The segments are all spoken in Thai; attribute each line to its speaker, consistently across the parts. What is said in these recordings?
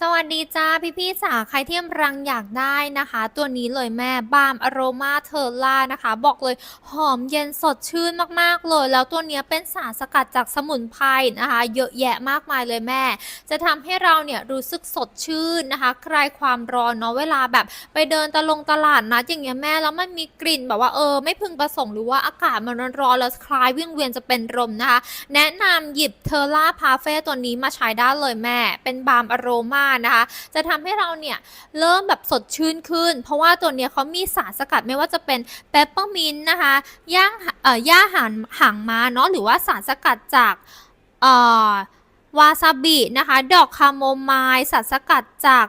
Speaker 1: สวัสดีจ้าพี่พี่สาใครที่กำลังอยากได้นะคะ ตัวนี้เลยแม่บามอโรมาเทอร่านะคะ บอกเลยหอมเย็นสดชื่นมากๆเลย แล้วตัวนี้เป็นสารสกัดจากสมุนไพรนะคะ เยอะแยะมากมายเลยแม่ จะทำให้เราเนี่ยรู้สึกสดชื่นนะคะ คลายความร้อนเนาะเวลาแบบไปเดินตะลงตลาดนะอย่างเงี้ยแม่แล้วมันมีกลิ่นแบบว่าเออไม่พึงประสงค์หรือว่าอากาศมันร้อนๆแล้วคลายวิ่งเวียนจะเป็นลมนะคะ แนะนำหยิบเทอร่าพาเฟ่ตัวนี้มาใช้ได้เลยแม่ เป็นบามอโรมานะคะ จะทำให้เราเนี่ยเริ่มแบบสดชื่นขึ้น เพราะว่าตัวเนี้ยเขามีสารสกัดไม่ว่าจะเป็นเปปเปอร์มินนะคะย่างเอ่อย่าหางหางม้าเนาะหรือว่าสารสกัดจากเอ่อวาซาบินะคะ ดอกคาโมไมล์สารสกัดจาก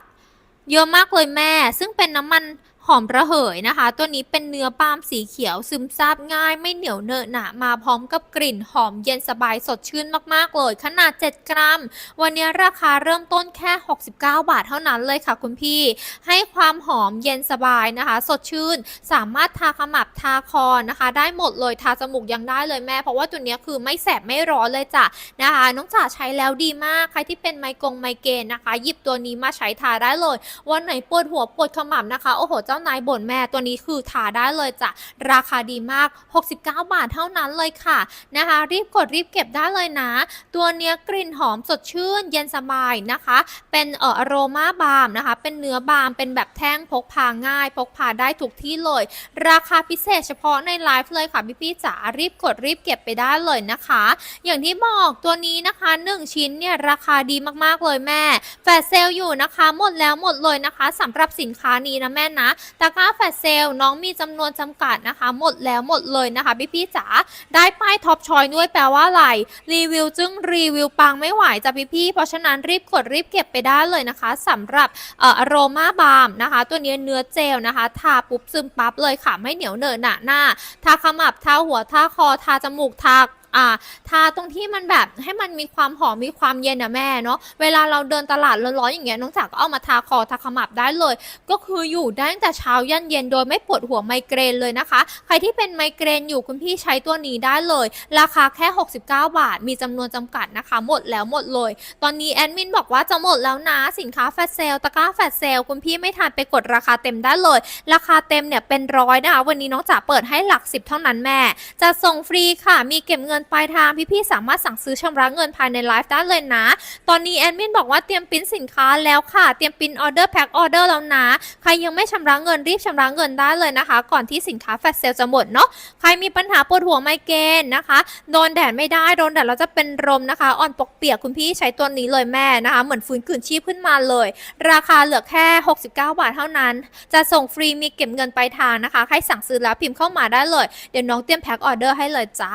Speaker 1: เยอะมากเลยแม่ ซึ่งเป็นน้ำมัน หอมระเหยนะคะ ตัวนี้เป็นเนื้อปาล์มสีเขียวซึมซาบง่ายไม่เหนียวเนอะหนะมาพร้อมกับกลิ่นหอมเย็นสบายสดชื่นมากๆเลย ขนาด 7 กรัม วันนี้ราคาเริ่มต้นแค่ 69 บาทเท่านั้นเลยค่ะคุณพี่ ให้ความหอมเย็นสบายนะคะ สดชื่น สามารถทาขมับทาคอนะคะ ได้หมดเลยทาจมูกยังได้เลยแม่ เพราะว่าตัวนี้คือไม่แสบไม่ร้อนเลยจ้ะนะคะ น้องจ๋าใช้แล้วดีมากใครที่เป็นไมกงไมเกรนนะคะ หยิบตัวนี้มาใช้ทาได้เลย วันไหนปวดหัวปวดขมับนะคะโอ้โหเจ้านายบ่นแม่ตัวนี้คือทาได้เลยจ้ะ ราคาดีมาก 69 บาทเท่านั้นเลยค่ะนะคะ รีบกดรีบเก็บได้เลยนะ ตัวเนี้ยกลิ่นหอมสดชื่น เย็นสบายนะคะ เป็นเอ่ออโรมาบาล์มนะคะ เป็นเนื้อบาล์มเป็นแบบแท่งพกพาง่าย พกพาได้ทุกที่เลย ราคาพิเศษเฉพาะในไลฟ์เลยค่ะพี่พี่ๆจ๋ารีบกดรีบเก็บไปได้เลยนะคะ อย่างที่บอกตัวนี้นะคะ 1 ชิ้นเนี่ยราคาดีมากๆเลยแม่ แฟลชเซลอยู่นะคะ หมดแล้วหมดเลยนะคะสำหรับสินค้านี้นะแม่นะตะกร้าแฟลเซลน้องมีจำนวนจำกัดนะคะ หมดแล้วหมดเลยนะคะพี่พี่จ๋าได้ป้ายท็อปชอยด้วยแปลว่าอะไรรีวิวจึงรีวิวปังไม่ไหวจ้ะพี่พี่เพราะฉะนั้นรีบกดรีบเก็บไปได้เลยนะคะสำหรับเอ่ออโรมาบาล์มนะคะ ตัวนี้เนื้อเจลนะคะทาปุ๊บซึมปั๊บเลยค่ะไม่เหนียวเหนอะหนะหน้าทาขมับทาหัวทาคอทาจมูกทา อ่า ทาตรงที่มันแบบให้มันมีความหอมมีความเย็นนะแม่เนาะเวลาเราเดินตลาดร้อนๆอย่างเงี้ยน้องจ๋าก็เอามาทาคอทาขมับได้เลย ก็คืออยู่ได้ตั้งแต่เช้ายันเย็นโดยไม่ปวดหัวไมเกรนเลยนะคะ ใครที่เป็นไมเกรนอยู่คุณพี่ใช้ตัวนี้ได้เลย ราคาแค่ 69 บาท มีจำนวนจำกัดนะคะ หมดแล้วหมดเลย ตอนนี้แอดมินบอกว่าจะหมดแล้วนะสินค้าแฟชเซลตะกร้าแฟชเซลคุณพี่ไม่ทันไปกดราคาเต็มได้เลย ราคาเต็มเนี่ยเป็นร้อยนะคะวันนี้น้องจ๋าเปิดให้หลักสิบเท่านั้นแม่จะส่งฟรีค่ะมีเก็บเงินปลายทางพี่ๆสามารถสั่งซื้อชำระเงินภายในไลฟ์ได้เลยนะ ตอนนี้แอดมินบอกว่าเตรียมปริ้นสินค้าแล้วค่ะ เตรียมปริ้นออเดอร์แพ็คออเดอร์แล้วนะ ใครยังไม่ชำระเงินรีบชำระเงินได้เลยนะคะ ก่อนที่สินค้าแฟลชเซลจะหมดเนาะ ใครมีปัญหาปวดหัวไมเกรนนะคะ โดนแดดไม่ได้ โดนแดดแล้วจะเป็นลมนะคะ อ่อนปกเปียกคุณพี่ใช้ตัวนี้เลยแม่นะคะ เหมือนฟื้นคืนชีพขึ้นมาเลย ราคาเหลือแค่ 69 บาทเท่านั้น จะส่งฟรีมีเก็บเงินปลายทางนะคะ ใครสั่งซื้อแล้วพิมพ์เข้ามาได้เลย เดี๋ยวน้องเตรียมแพ็คออเดอร์ให้เลยจ้า